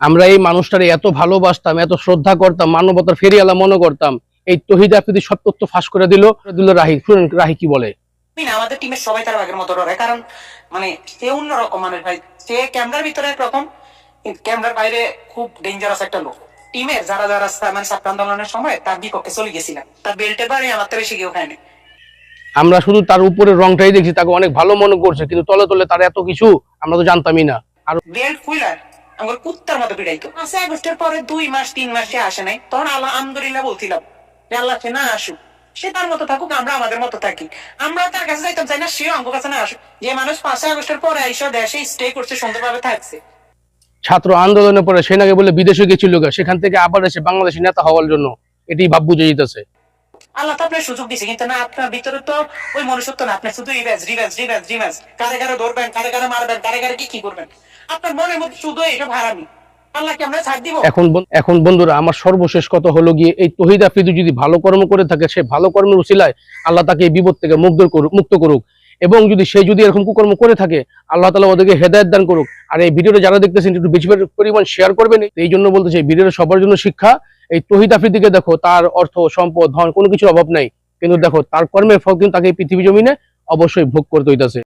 আমরা এই মানুষটারে এত ভালোবাসতাম এত শ্রদ্ধা করতাম মানবতার ফেরিয়ালা মনে করতাম এই তহিদ আফ্রিদি সব তথ্য ফাঁস করে দিল দিল রাহি। শুনেন রাহি কি বলে। আমাদের টিমের সবাই তার আগের মতো ডরে কারণ মানে সে অন্যরকম মানুষ ভাই। সে ক্যামেরার ভিতরে একরকম ক্যামেরার বাইরে খুব ডেঞ্জারাস একটা লোক। টিমের যারা যারা মানে ছাত্র আন্দোলনের সময় তার বিপক্ষে চলে গেছিলাম। তার বেল্টের বাড়ি আমার তো বেশি কেউ খায়নি আমরা শুধু তার উপরে রংটাই দেখছি তাকে অনেক ভালো মনে করছে কিন্তু তলে তলে তার এত কিছু আমরা তো জানতামই না। আর বেল্ট খুইলার আমার কুত্তার মতো পিড়াইতো পাঁচই আগস্টের পরে দুই মাস, তিন মাস সে আসে নাই। তখন আল্লাহ আলহামদুলিল্লাহ বলছিলাম, যে আল্লাহ সে না আসুক, সে তার মতো থাকুক, আমরা আমাদের মতো থাকি। আমরা তার কাছে যাইতাম চাই না, সেও আমার কাছে না আসুক। যে মানুষ পাঁচই আগস্টের পরে এইসব দেশে স্টে করছে, সুন্দরভাবে থাকছে। ছাত্র আন্দোলনের পরে সেনাকে বলে বিদেশে গেছিল সেখান থেকে আবার এসে বাংলাদেশি নেতা হওয়ার জন্য। এটি ভাব বুঝে আল্লাহ তো আপনার সুযোগ দিছে, কিন্তু না, আপনার ভিতরে তো ওই মনুষ্যত্ব না। আপনি শুধু রিভেজ রিভেজ রিভেজ রিভেজ কারে কারে ধরবেন, কারে কারে মারবেন, কারে কারে কি কি করবেন? আপনার মনের মধ্যে শুধু এটা দিব? এখন এখন বন্ধুরা, আমার সর্বশেষ কথা হলো গিয়ে, এই যদি ভালো কর্ম করে থাকে, সে ভালো কর্মের উচিলায় আল্লাহ তাকে এই বিপদ থেকে মুক্ত করুক মুক্ত করুক। এবং যদি সে যদি এরকম কুকর্ম করে থাকে, আল্লাহ তালা ওদেরকে হেদায়ত দান করুক। আর এই ভিডিওটা যারা দেখতেছেন, একটু বেশি পরিমাণ শেয়ার করবেন। এই জন্য বলতেছে ভিডিওটা সবার জন্য শিক্ষা। এই তহিদ আফ্রিদিকে দেখো, তার অর্থ, সম্পদ, ধন কোনো কিছুর অভাব নাই। কিন্তু দেখো, তার কর্মের ফল কিন্তু তাকে পৃথিবী জমিনে অবশ্যই ভোগ করতে হইতাছে